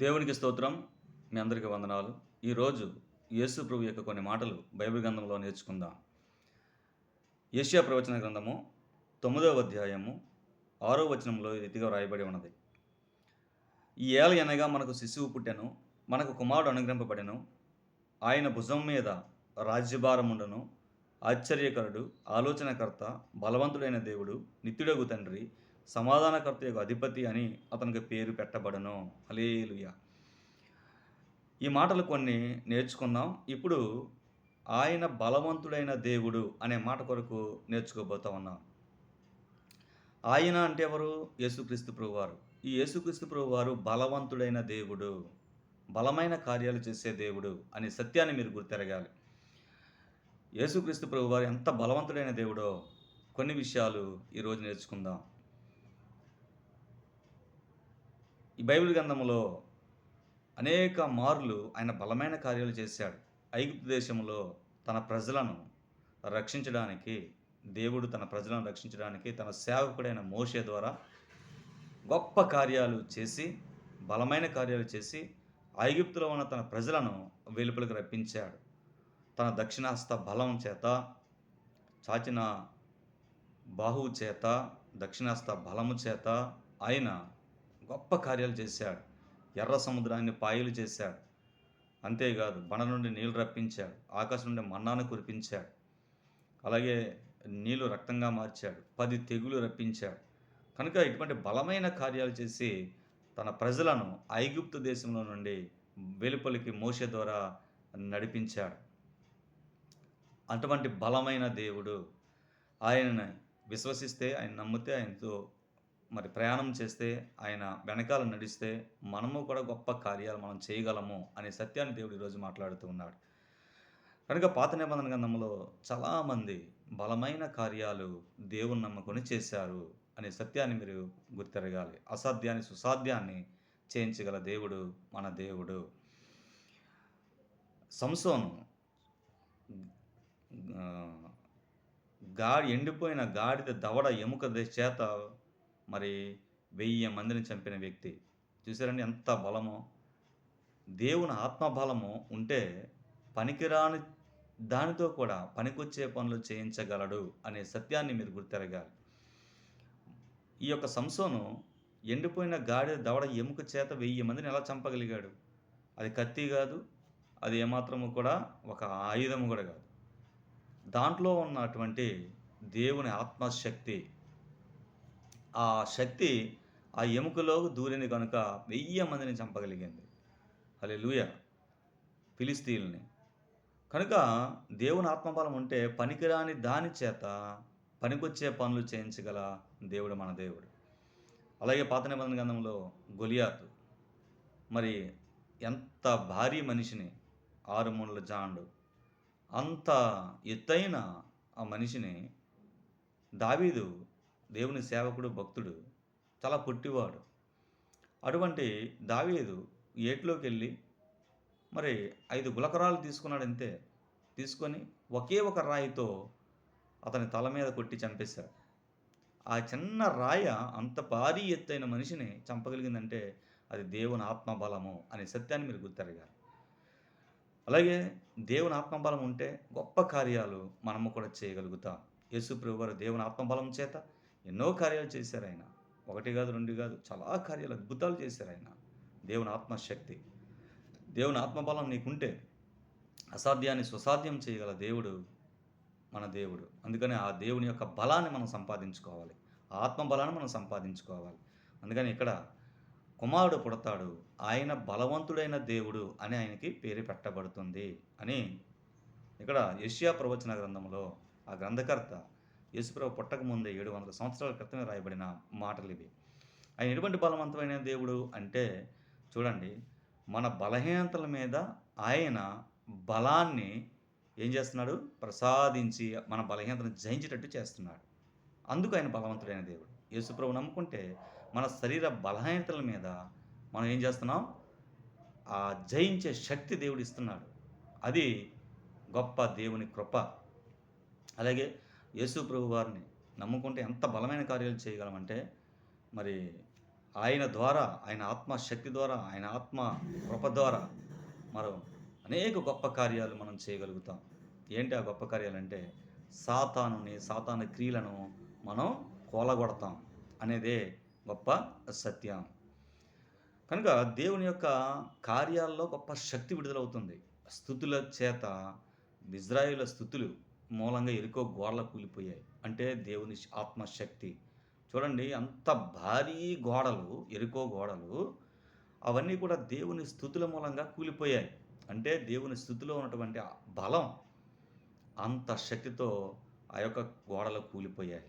దేవునికి స్తోత్రం. మీ అందరికీ వందనాలు. ఈరోజు యేసు ప్రభు యొక్క కొన్ని మాటలు బైబిల్ గ్రంథంలో నేర్చుకుందాం. ఏషియా ప్రవచన గ్రంథము తొమ్మిదవ అధ్యాయము ఆరో వచనంలో రీతిగా వ్రాయబడి ఉన్నది. ఈ ఏల అనగా మనకు శిశువు పుట్టెను మనకు కుమారుడు అనుగ్రహింపబడెను ఆయన భుజం మీద రాజ్యభారముండను ఆశ్చర్యకరుడు ఆలోచనకర్త బలవంతుడైన దేవుడు నిత్యుడగు తండ్రి సమాధానకర్త యొక్క అధిపతి అని అతనికి పేరు పెట్టబడను. హలేలుయ ఈ మాటలు కొన్ని నేర్చుకున్నాం. ఇప్పుడు ఆయన బలవంతుడైన దేవుడు అనే మాట కొరకు నేర్చుకోబోతా ఉన్నాం. ఆయన అంటే ఎవరు? యేసుక్రీస్తు ప్రభు వారు ఈ యేసుక్రీస్తు ప్రభు వారు బలవంతుడైన దేవుడు బలమైన కార్యాలు చేసే దేవుడు అనే సత్యాన్ని మీరు గుర్తెరగాలి. యేసుక్రీస్తు ప్రభు వారు ఎంత బలవంతుడైన దేవుడో కొన్ని విషయాలు ఈరోజు నేర్చుకుందాం. ఈ బైబిల్ గ్రంథంలో అనేక మార్లు ఆయన బలమైన కార్యాలు చేశాడు. ఐగుప్తు దేశంలో తన ప్రజలను రక్షించడానికి దేవుడు తన ప్రజలను రక్షించడానికి తన సేవకుడైన మోషే ద్వారా గొప్ప కార్యాలు చేసి బలమైన కార్యాలు చేసి ఐగుప్తులో ఉన్న తన ప్రజలను వెలుపలికి రప్పించాడు. తన దక్షిణాస్త బలం చేత చాచిన బాహువు చేత దక్షిణాస్త బలము చేత ఆయన గొప్ప కార్యాలు చేశాడు. ఎర్ర సముద్రాన్ని పాయలు చేశాడు. అంతేకాదు బండ నుండి నీళ్ళు రప్పించాడు. ఆకాశం నుండి మన్నాను కురిపించాడు. అలాగే నీళ్ళు రక్తంగా మార్చాడు. పది తెగులు రప్పించాడు. కనుక ఇటువంటి బలమైన కార్యాలు చేసి తన ప్రజలను ఐగుప్తు దేశంలో నుండి వెలుపలికి మోస ద్వారా నడిపించాడు. అటువంటి బలమైన దేవుడు. ఆయనని విశ్వసిస్తే ఆయన నమ్మితే ఆయనతో మరి ప్రయాణం చేస్తే ఆయన వెనకాల నడిస్తే మనము కూడా గొప్ప కార్యాలు మనం చేయగలము అనే సత్యాన్ని దేవుడు ఈరోజు మాట్లాడుతూ ఉన్నాడు. కనుక పాత నిబంధన గ్రంథంలో చాలామంది బలమైన కార్యాలు దేవుని నమ్ముకొని చేశారు అనే సత్యాన్ని మీరు గుర్తెరగాలి. అసాధ్యాన్ని సుసాధ్యాన్ని చేయించగల దేవుడు మన దేవుడు. సంసోను గా గాడి ఎండిపోయిన గాడిద దవడ ఎముక చేత మరి వెయ్యి మందిని చంపిన వ్యక్తి. చూసారండి ఎంత బలమో. దేవుని ఆత్మబలము ఉంటే పనికిరాని దానితో కూడా పనికొచ్చే పనులు చేయించగలడు అనే సత్యాన్ని మీరు గుర్తెరగాలి. ఈ యొక్క సంసోను ఎండిపోయిన గాడి దవడ ఎముక చేత వెయ్యి మందిని ఎలా చంపగలిగాడు? అది కత్తి కాదు అది ఏమాత్రము కూడా ఒక ఆయుధము కూడా కాదు. దాంట్లో ఉన్నటువంటి దేవుని ఆత్మశక్తి ఆ శక్తి ఆ ఎముకలోకి దూరిని కనుక వెయ్యి మందిని చంపగలిగింది. అలే లూయ ఫిలిస్తీన్ని కనుక దేవుని ఆత్మబలం ఉంటే పనికిరాని దాని చేత పనికొచ్చే పనులు చేయించగల దేవుడు మన దేవుడు. అలాగే పాత నిబంధన గ్రంథంలో గొలియాతు. మరి ఎంత భారీ మనిషిని ఆరు మూడుల జాండు. అంత ఎత్తైన ఆ మనిషిని దావీదు దేవుని సేవకుడు భక్తుడు చాలా పుట్టివాడు. అటువంటి దావీదు ఏట్లోకి వెళ్ళి మరి ఐదు గులకరాలు తీసుకున్నాడు అంతే తీసుకొని ఒకే ఒక రాయితో అతని తల మీద కొట్టి చంపేశాడు ఆ చిన్న రాయ అంత భారీ ఎత్తైన మనిషిని చంపగలిగిందంటే అది దేవుని ఆత్మబలము అనే సత్యాన్ని మీరు గుర్తెరగాలి. అలాగే దేవుని ఆత్మబలం ఉంటే గొప్ప కార్యాలు మనము కూడా చేయగలుగుతాం. యేసు గారు దేవుని ఆత్మబలం చేత ఎన్నో కార్యాలు చేశారు ఆయన. ఒకటి కాదు రెండు కాదు చాలా కార్యాలు అద్భుతాలు చేశారు ఆయన. దేవుని ఆత్మశక్తి దేవుని ఆత్మబలం నీకుంటే అసాధ్యాన్ని సుసాధ్యం చేయగల దేవుడు మన దేవుడు. అందుకని ఆ దేవుని యొక్క బలాన్ని మనం సంపాదించుకోవాలి. ఆ ఆత్మబలాన్ని మనం సంపాదించుకోవాలి. అందుకని ఇక్కడ కుమారుడు పుడతాడు ఆయన బలవంతుడైన దేవుడు అని ఆయనకి పేరు పెట్టబడుతుంది అని ఇక్కడ యష్యా ప్రవచన గ్రంథంలో ఆ గ్రంథకర్త యేసుప్రభు పుట్టక ముందే ఏడు వందల సంవత్సరాల క్రితమే రాయబడిన మాటలు ఇవి. ఆయన ఎటువంటి బలవంతమైన దేవుడు అంటే చూడండి మన బలహీనతల మీద ఆయన బలాన్ని ఏం చేస్తున్నాడు? ప్రసాదించి మన బలహీనతను జయించేటట్టు చేస్తున్నాడు. అందుకు ఆయన బలవంతుడైన దేవుడు. యేసుప్రభు నమ్ముకుంటే మన శరీర బలహీనతల మీద మనం ఏం చేస్తున్నాం? ఆ జయించే శక్తి దేవుడు ఇస్తున్నాడు. అది గొప్ప దేవుని కృప. అలాగే యేసు ప్రభు వారిని నమ్ముకుంటే ఎంత బలమైన కార్యాలు చేయగలమంటే మరి ఆయన ద్వారా ఆయన ఆత్మ శక్తి ద్వారా ఆయన ఆత్మ కృప ద్వారా మనం అనేక గొప్ప కార్యాలు మనం చేయగలుగుతాం. ఏంటి ఆ గొప్ప కార్యాలు అంటే సాతానుని సాతాను క్రియలను మనం కోలగొడతాం అనేదే గొప్ప సత్యం. కనుక దేవుని యొక్క కార్యాల్లో గొప్ప శక్తి విడుదలవుతుంది. స్థుతుల చేత ఇజ్రాయిల స్థుతులు మూలంగా ఎరుకో గోడలు కూలిపోయాయి. అంటే దేవుని ఆత్మశక్తి. చూడండి అంత భారీ గోడలు ఎరుకో గోడలు అవన్నీ కూడా దేవుని స్థుతుల మూలంగా కూలిపోయాయి. అంటే దేవుని స్థుతిలో ఉన్నటువంటి బలం అంత శక్తితో ఆ యొక్క గోడలు కూలిపోయాయి.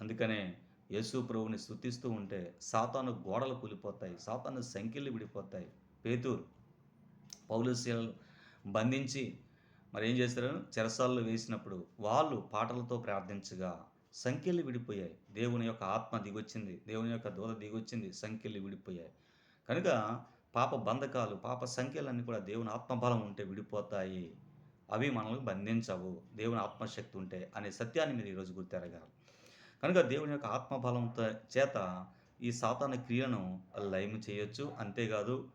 అందుకనే యేసు ప్రభుని స్థుతిస్తూ ఉంటే సాతాను గోడలు కూలిపోతాయి సాతాను సంఖ్యలు విడిపోతాయి. పేతూరు పౌలుశీలను బంధించి మరి ఏం చేస్తారు చెరసాల్లో వేసినప్పుడు వాళ్ళు పాటలతో ప్రార్థించగా సంఖ్యలు విడిపోయాయి. దేవుని యొక్క ఆత్మ దిగొచ్చింది. దేవుని యొక్క దూత దిగొచ్చింది. సంఖ్యలు విడిపోయాయి. కనుక పాప బంధకాలు పాప సంఖ్యలన్నీ కూడా దేవుని ఆత్మబలం ఉంటే విడిపోతాయి. అవి మనల్ని బంధించవు. దేవుని ఆత్మశక్తి ఉంటే అనే సత్యాన్ని మీరు ఈరోజు గుర్తెరగాలి. కనుక దేవుని యొక్క ఆత్మబలంతో చేత ఈ సాతాన క్రియను లయం చేయొచ్చు. అంతేకాదు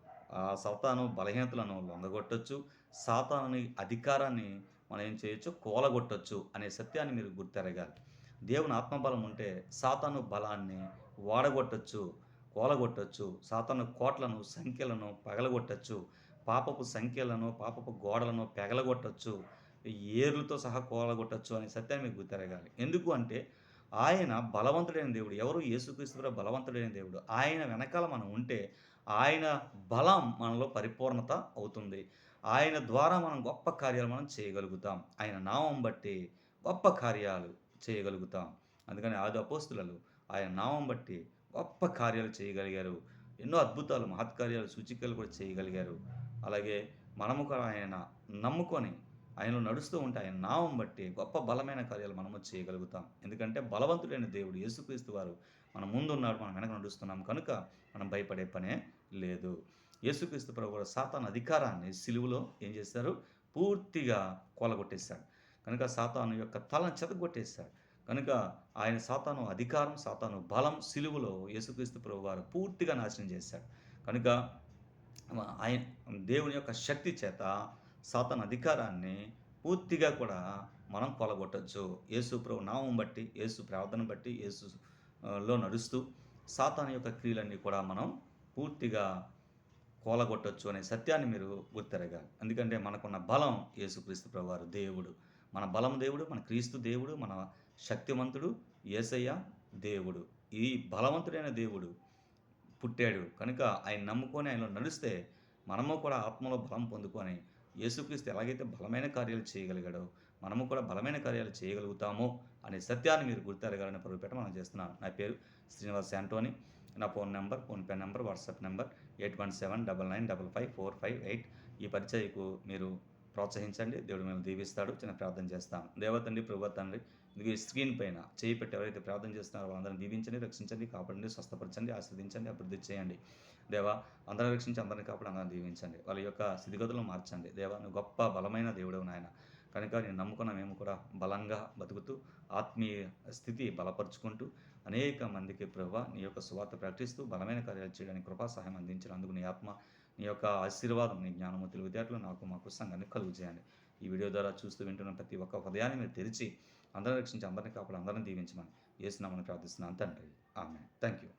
సాతాను బలహీనతలను లొంగగొట్టచ్చు సాతాను అధికారాన్ని మనం ఏం చేయొచ్చు? కోలగొట్టచ్చు అనే సత్యాన్ని మీరు గుర్తెరగాలి. దేవుని ఆత్మబలం ఉంటే సాతాను బలాన్ని వాడగొట్టచ్చు కోలగొట్టచ్చు సాతాను కోట్లను సంఖ్యలను పగలగొట్టచ్చు పాపపు సంఖ్యలను పాపపు గోడలను పెగలగొట్టొచ్చు ఏర్లతో సహా కోలగొట్టచ్చు అనే సత్యాన్ని మీకు గుర్తెరగాలి. ఎందుకు అంటే ఆయన బలవంతుడైన దేవుడు ఎవరు? యేసుక్రీస్తు కూడా బలవంతుడైన దేవుడు. ఆయన వెనకాల మనం ఉంటే ఆయన బలం మనలో పరిపూర్ణత అవుతుంది. ఆయన ద్వారా మనం గొప్ప కార్యాలు మనం చేయగలుగుతాం. ఆయన నామం బట్టి గొప్ప కార్యాలు చేయగలుగుతాం. అందుకని ఆది అపోస్తులలో ఆయన నామం బట్టి గొప్ప కార్యాలు చేయగలిగారు. ఎన్నో అద్భుతాలు మహత్కార్యాలు సూచికలు కూడా చేయగలిగారు. అలాగే మనము కూడా ఆయన నమ్ముకొని ఆయనలో నడుస్తూ ఉంటే ఆయన నామం బట్టి గొప్ప బలమైన కార్యాలు మనము చేయగలుగుతాం. ఎందుకంటే బలవంతుడైన దేవుడు యేసుక్రీస్తు వారు మన ముందు ఉన్నాడు మనం వెనక నడుస్తున్నాం. కనుక మనం భయపడే పనే లేదు. యేసుక్రీస్తు ప్రభు కూడా సాతాన్ అధికారాన్ని సిలువలో ఏం చేశారు? పూర్తిగా కొలగొట్టేశాడు. కనుక సాతాను యొక్క తలను చెతగొట్టేశాడు కనుక ఆయన సాతాను అధికారం సాతాను బలం సిలువలో యేసుక్రీస్తు ప్రభు వారు పూర్తిగా నాశనం చేశాడు కనుక ఆయన దేవుని యొక్క శక్తి చేత సాతాను అధికారాన్ని పూర్తిగా కూడా మనం కొలగొట్టచ్చు. యేసు ప్రభు నామం బట్టి యేసు ప్రార్థన బట్టి యేసులో నడుస్తూ సాతాను యొక్క క్రియలన్నీ కూడా మనం పూర్తిగా కోలగొట్టొచ్చు అనే సత్యాన్ని మీరు గుర్తెరగాలి. ఎందుకంటే మనకున్న బలం యేసుక్రీస్తు ప్రభువారు దేవుడు. మన బలం దేవుడు మన క్రీస్తు దేవుడు మన శక్తివంతుడు యేసయ్య దేవుడు. ఈ బలవంతుడైన దేవుడు పుట్టాడు. కనుక ఆయన నమ్ముకొని ఆయనలో నడిస్తే మనము కూడా ఆత్మలో బలం పొందుకొని యేసుక్రీస్తు ఎలాగైతే బలమైన కార్యాలు చేయగలిగాడో మనము కూడా బలమైన కార్యాలు చేయగలుగుతామో అనే సత్యాన్ని మీరు గుర్తెరగాలని పరుగుపెట్ట మనం చేస్తున్నాను నా పేరు శ్రీనివాస్ యాంటోని. నా phone number PhonePe number WhatsApp number eight one seven double nine double five four five eight. ఈ పరిచయకు మీరు ప్రోత్సహించండి. దేవుడు మిమ్మల్ని దీవిస్తాడు. చిన్న ప్రార్థన చేస్తాం. దేవతండి ప్రభు తండ్రి ఈ స్క్రీన్ పైన చేయి పెట్టి ఎవరైతే ప్రార్థన చేస్తున్నారో వాళ్ళందరినీ దీవించండి రక్షించండి కాపాడండి స్వస్థపరచండి ఆస్వాదించండి అభివృద్ధి చేయండి. దేవా అందరిని రక్షించి అందరిని కాపాడు అందరిని దీవించండి. వాళ్ళ యొక్క స్థితిగతులను మార్చండి. దేవా నువ్వు గొప్ప బలమైన దేవుడు నాయన. కనుక నేను నమ్ముకున్న మేము కూడా బలంగా బతుకుతూ ఆత్మీయ స్థితి బలపరుచుకుంటూ అనేక మందికి ప్రభు నీ యొక్క సువార్త ప్రకటిస్తూ బలమైన కార్యాలు చేయడానికి కృపా సహాయం అందించినందుకు నీ ఆత్మ నీ యొక్క ఆశీర్వాదం నీ జ్ఞానము తెలివితేటలు నాకు మాకు సంఘాన్ని కలుగు చేయండి ఈ వీడియో ద్వారా చూస్తూ వింటున్న ప్రతి ఒక్క హృదయాన్ని మీరు తెరిచి అందరిని రక్షించి అందరిని కాపాడు అందరిని దీవించమని ఏసునామని ప్రార్థిస్తున్నాను. తండ్రి. ఆమె థ్యాంక్ యూ